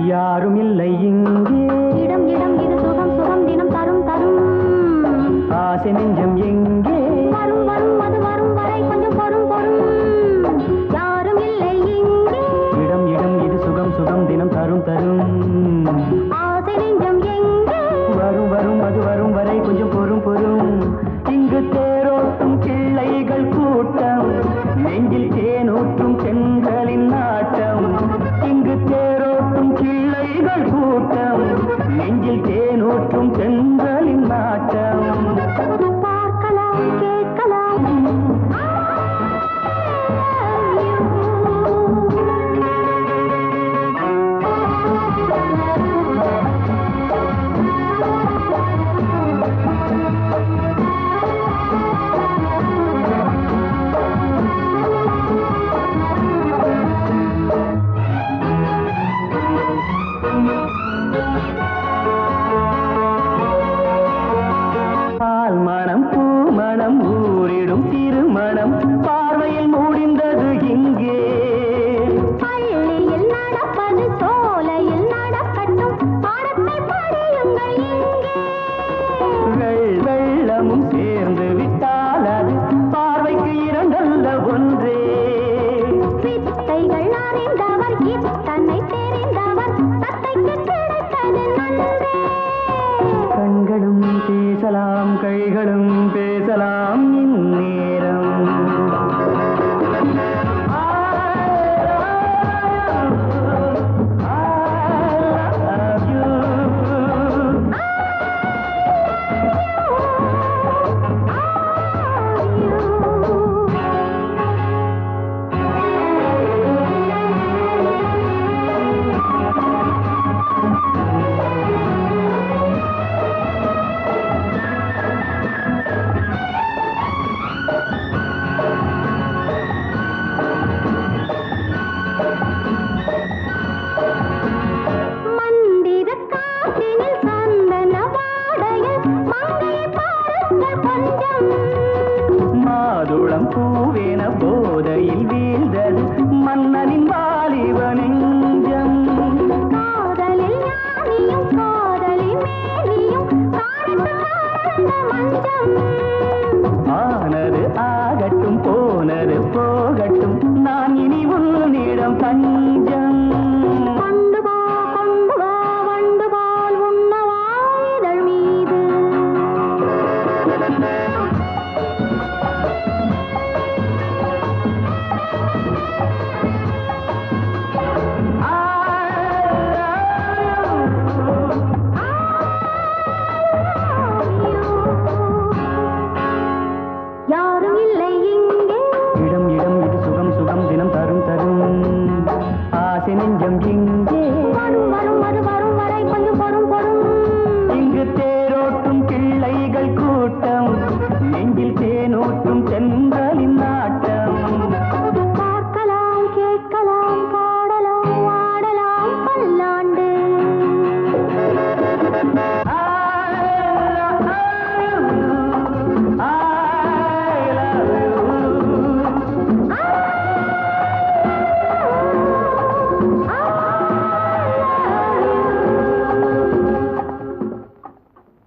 யாரும் இல்லை இங்கே. இடம் இடம் இது சுகம் சுகம் தினம் தரும் தரும். ஆசை நெஞ்சம் எங்கே? வரும் வரும் அது வரும் வரை கொஞ்சம் பொறும் பொறும். யாரும் இல்லை இங்கே. இடம் இடம் இது சுகம் சுகம் தினம் தரும் தரும். தேரோட்டும் கூட்டம் நெஞ்சில் தேனூற்றும் பெண்களின் நாட்டம். பார்க்கலாம் வெள்ளமும் சேர்ந்து விட்டால் அது பார்வைக்கு இரண்டல்ல ஒன்றே. வித்தைகள் அறிந்தவர் தெரிந்தவர் நன்றே. கண்களும் பேசலாம் கைகளும் பேசலாம் மாதுளம் பூவேன போதையில் வீழ்தல்.